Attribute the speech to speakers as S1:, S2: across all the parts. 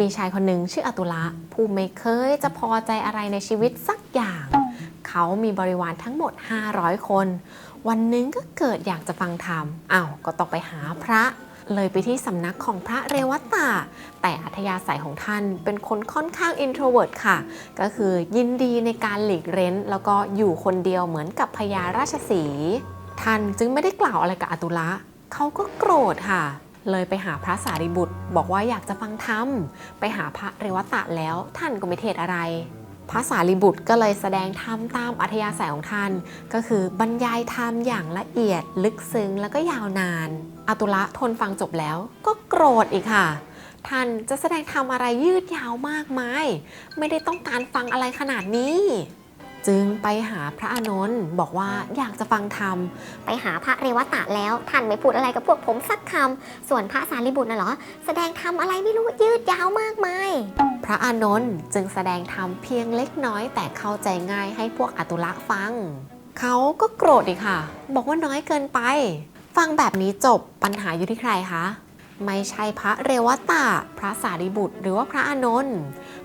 S1: มีชายคนหนึ่งชื่ออตุละผู้ไม่เคยจะพอใจอะไรในชีวิตสักอย่าง เขามีบริวารทั้งหมด 500 คน วันหนึงก็เกิดอยากจะฟังธรรมอ้าวก็ต้องไปหาพระเลยไปที่สำนักของพระเรวัตตา แต่อัธยาศัยของท่านเป็นคนค่อนข้าง introvert ค่ะ ก็คือยินดีในการหลีกเร้น แล้วก็อยู่คนเดียวเหมือนกับพญาราชสี ท่านจึงไม่ได้กล่าวอะไรกับอตุละ เขาก็โกรธค่ะ เลยไปหาพระสารีบุตร บอกว่าอยากจะฟังธรรม ไปหาพระเรวัตะแล้วท่านก็ไม่เทศอะไร พระสารีบุตรก็เลยแสดงธรรมตามอัธยาศัยของท่าน ก็คือบรรยายธรรมอย่างละเอียด ลึกซึ้งแล้วก็ยาวนานอตุละทนฟังจบแล้วก็โกรธอีกค่ะ ท่านจะแสดงธรรมอะไรยืดยาวมากมาย ไม่ได้ต้องการฟังอะไรขนาดนี้ จึงไปหาพระอานนท์บอกว่าอยากจะฟังธรรม
S2: ไปหาพระเรวตะแล้วท่านไม่พูดอะไรกับพวกผมสักคำส่วนพระสารีบุตรน่ะเหรอ แสดงทำอะไรไม่รู้ยืดยาวมากมาย
S1: พระอานนท์จึงแสดงธรรมเพียงเล็กน้อย แต่เข้าใจง่ายให้พวกอตุละฟัง เขาก็โกรธอีกค่ะ บอกว่าน้อยเกินไป ฟังแบบนี้จบปัญหาอยู่ที่ใครคะ ไม่ใช่พระเรวตะ พระสารีบุตร หรือว่าพระอานนท์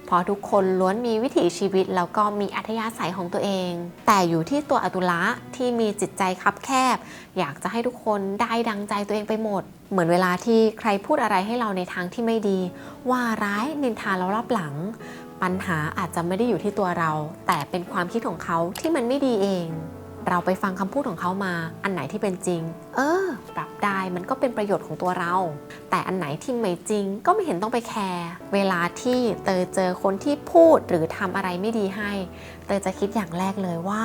S1: เพราะทุกคนล้วนมีวิถีชีวิตแล้วก็มีอัธยาศัยของตัวเอง แต่อยู่ที่ตัวอตุละที่มีจิตใจคับแคบ อยากจะให้ทุกคนได้ดังใจตัวเองไปหมด เหมือนเวลาที่ใครพูดอะไรให้เราในทางที่ไม่ดี ว่าร้ายนินทาเรารอบหลัง ปัญหาอาจจะไม่ได้อยู่ที่ตัวเรา แต่เป็นความคิดของเขาที่มันไม่ดีเอง เราไปฟังคำพูดของเขามา อันไหนที่เป็นจริง เออ ปรับได้มันก็เป็นประโยชน์ของตัวเรา แต่อันไหนที่ไม่จริง ก็ไม่เห็นต้องไปแคร์เวลาที่เตยเจอคนที่พูดหรือทำอะไรไม่ดีให้ เตยจะคิดอย่างแรกเลยว่า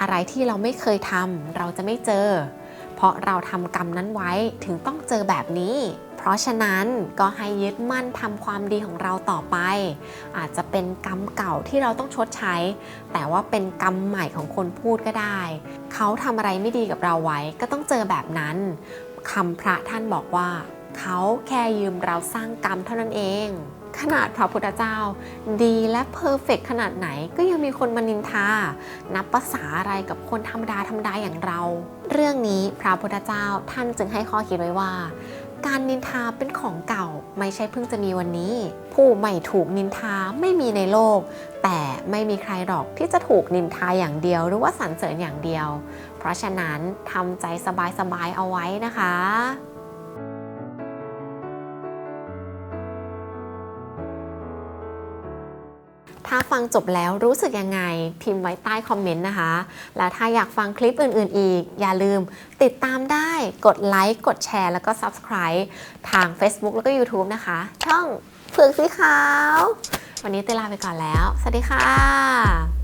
S1: อะไรที่เราไม่เคยทำเราจะไม่เจอ เพราะเราทำกรรมนั้นไว้ถึงต้องเจอแบบนี้ เพราะฉะนั้นก็ให้ยึดมั่นทำความดีของเราต่อไป อาจจะเป็นกรรมเก่าที่เราต้องชดใช้ แต่ว่าเป็นกรรมใหม่ของคนพูดก็ได้ เขาทำอะไรไม่ดีกับเราไว้ก็ต้องเจอแบบนั้นคำพระท่านบอกว่า เขาแค่ยืมเราสร้างกรรมเท่านั้นเอง ขนาดพระพุทธเจ้า ดีและเพอร์เฟกขนาดไหนก็ยังมีคนมานินทา นับภาษาอะไรกับคนธรรมดาธรรมดาอย่างเรา เรื่องนี้พระพุทธเจ้าท่านจึงให้ข้อคิดไว้ว่า การนินทาเป็นของเก่าไม่ใช่เพิ่งจะมีวันนี้ ผู้ไม่ถูกนินทาไม่มีในโลก แต่ไม่มีใครหรอกที่จะถูกนินทาอย่างเดียว หรือว่าสรรเสริญอย่างเดียว เพราะฉะนั้นทำใจสบายๆเอาไว้นะคะ ถ้าฟังจบแล้วรู้สึกยังไง พิมพ์ไว้ใต้คอมเมนต์นะคะ แล้วถ้าอยากฟังคลิปอื่น ๆ อีก อย่าลืมติดตามได้กดไลค์กดแชร์แล้วก็ Subscribe ทาง Facebook แล้วก็ YouTube นะคะ ช่องเผือกสีขาว วันนี้เตยลาไปก่อนแล้ว สวัสดีค่ะ